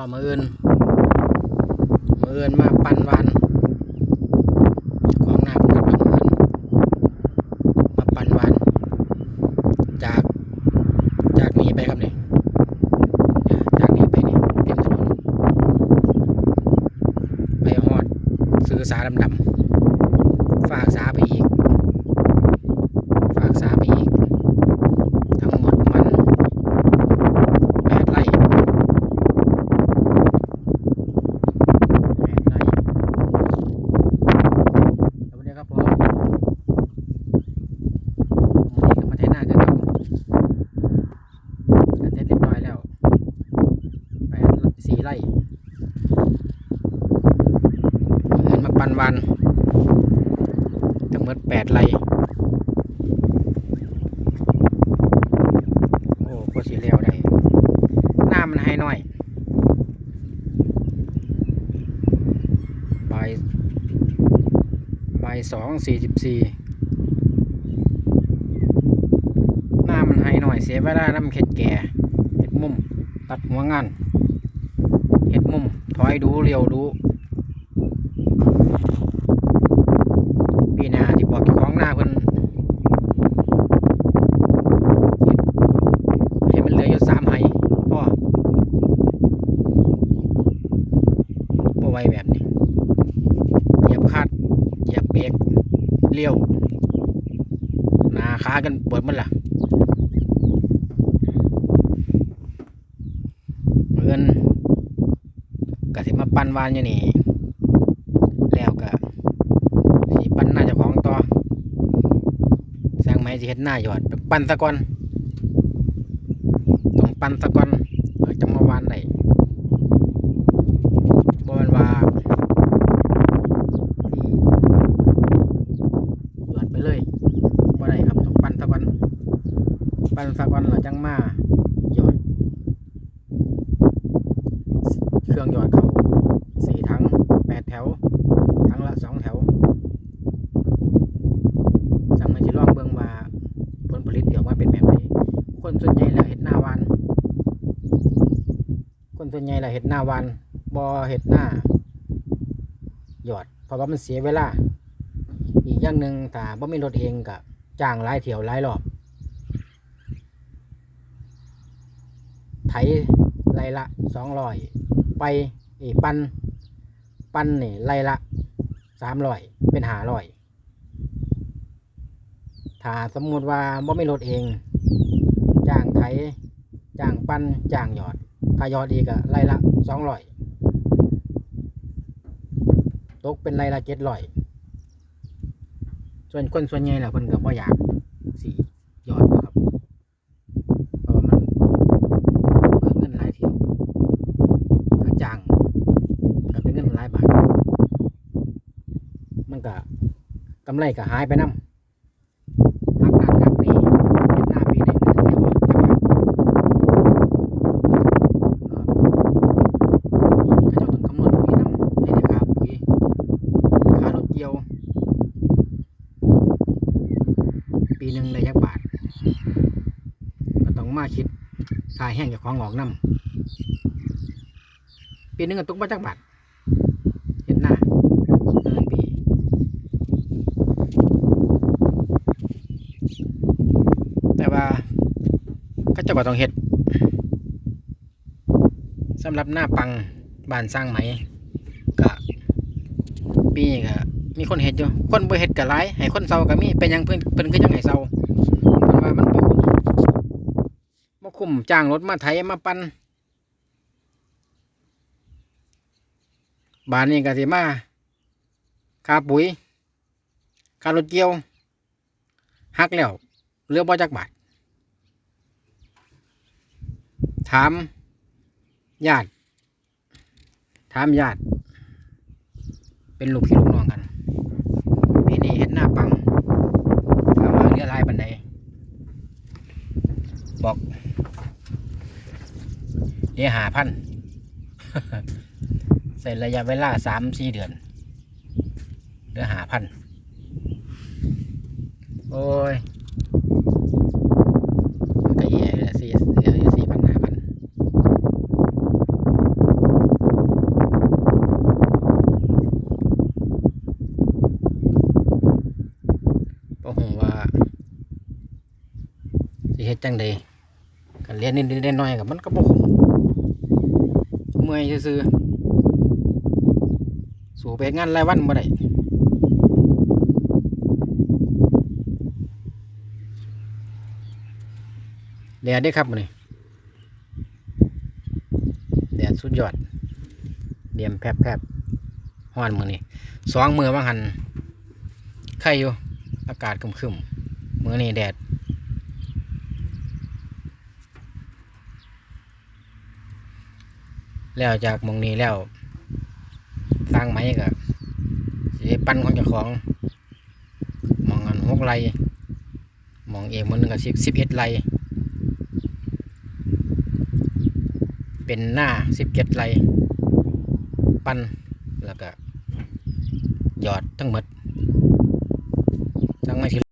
อมืออื่นมืออื่นมาปั่นวานของหน้าผมกับมืออื่นมาปั่นวานจากจากนี้ไปครับนี่เนี่ยจากนี้ไปนี่เต็มถนนไปฮอดซื้อสาดำดำๆฝากสาไปอีก ฝากสาไปอีก ทั้งหมดมันแปดไร่แปดไร่สวัสดีครับผมวันนี้ก็มาใช้หน้าคือเก่าก็เสร็จเรียบร้อยแล้วแปดสี่ไร่เงินมาปันวันทั้งหมดแปดไร่ โอ้ก็สีเลี้ยวได้หน้ามันให้น้อยใบายใบาย สองสี่สิบสี่หน้ามันให้น้อยเสียเวลาน้ำเข็ดแก่เห็ดมุม ตัดหัวงานเห็ดมุม ถอยดูเลี้ยวดูปีนาที่บอกของหน้าเพิ่นให้มันเหลือยู่สามไหพ่อบ่ไวแบบนี้ เบรกเลี้ยวนาขากันเปิดมันล่ะเงินกะสิมาปั่นวานอยู่นี่ แล้วก็สิปั่นหน้าจ้าของต่อสร้างไม้สิเฮ็ดหน้าหยอดปปั่นซะก่อนต้องปั่นสะก่อนเพื่อจะมาวานได้บ่แม่นว่าที่หยอดไปเลยบ่ได้ครับต้องปั่นสะก่อน ปันสะก่อนแล้วจังมาหยอด เครื่องหยอดเขาสี่ถังแปดแถวถังละสองแถว สั่งมาสิลองเบิ่งว่าผลผลิตที่ออกมาเป็นแบบไหนคนส่วนใหญ่แล้วเห็ดหน้าวานคนส่วนใหญ่แล้วเห็ดหน้าวานบ่เห็ดหน้าหยอด เพราะว่ามันเสียเวลา อีกอย่างหนึ่งถ้าบ่มีรถเองก็จ้างหลายเที่ยวหลายรอบ ไถไรละสองร้อยไปอีปันปันนี่ไรละสามร้อยเป็นหาร้อยถ้าสมมุติว่าบ่มีรถเองจ้างไถจ้างปั้นจ้างหยอดถ้าหยอดอีกอะไรละสองร้อยตกเป็นไรละเจ็ดร้อยส่วนคนส่วนใหญ่แหละเพิ่นก็บ่อยากสีหยอดบ่ครับ เพราะว่ามันเบิกเงินหลายเที่ยวถ้าจ้างก็เป็นเงินหลายบาท มันก็กำ ไรก็หายไปนำหักนั่นหักนี่เฮ็ดหน้าปีนึงเรียกว่าจักบาทเจ้าต้องคำนวณตรงนี้นำในราคาปุ๋ยค่ารถเกี่ยว ปีหนึ่งเลยยักบาทก็ต้องมาคิดค่าแห้งจากของออกนำปีหนึ่งก็ตกมาจักบาท เห็นหน้าเดินปี แต่ว่า เขาเจ้าต้องเฮ็ดสำหรับหน้าปังบ้านสร้างไหมก็ปีนี้ก็มีคนเห็ดอยู่ คนบ่เห็ดก็หลายให้คนเซาก็มีเป็นหยังเพิ่นเพิ่นคือจังให้เซาเพิ่นว่ามันบ่คุ้มบ่คุ้มจ้างรถมาไถมาปั่นบ้านนี้ก็สิมาค่าปุ๋ยค่ารถเกี่ยวหักแล้วเหลือบ่จักบาท ถามญาติถามญาติ เป็นลูกพี่ลูกน้องกันปีนี้เห็นหน้าปังถามว่าเรือลายปันใดบอกเรียหาพันใส่ระยะเวลาสามสี่เดือนเรือหาพัน โอ้ยมันก็แย่เลยสี่เหลือสี่พันห้าพัน ฮ็ดจังใดกันเรียนนิดๆหน่อยๆกับมันก็บ่คุ้มเมื่อยซื่อสู่ไปเฮ็ดงานรายวันบ่ได้แดดเด้ครับมื้อนี้แดดสุดยอดเดียมแพบๆฮ้อนมื้อนี้สองมื้อว่าหันไข่อยู่อากาศครึมๆมื้อนี้แดด แล้วจากมงนี้แล้ว สร้างไหมก็สิปั้นของเจ้าของมองกันหกไรมองเองมันนึงก็สิบสิบเอ็ดไรเป็นหน้าสิบเจ็ดไรปั้นแล้วก็หยอดทั้งหมดทั้งไม่ที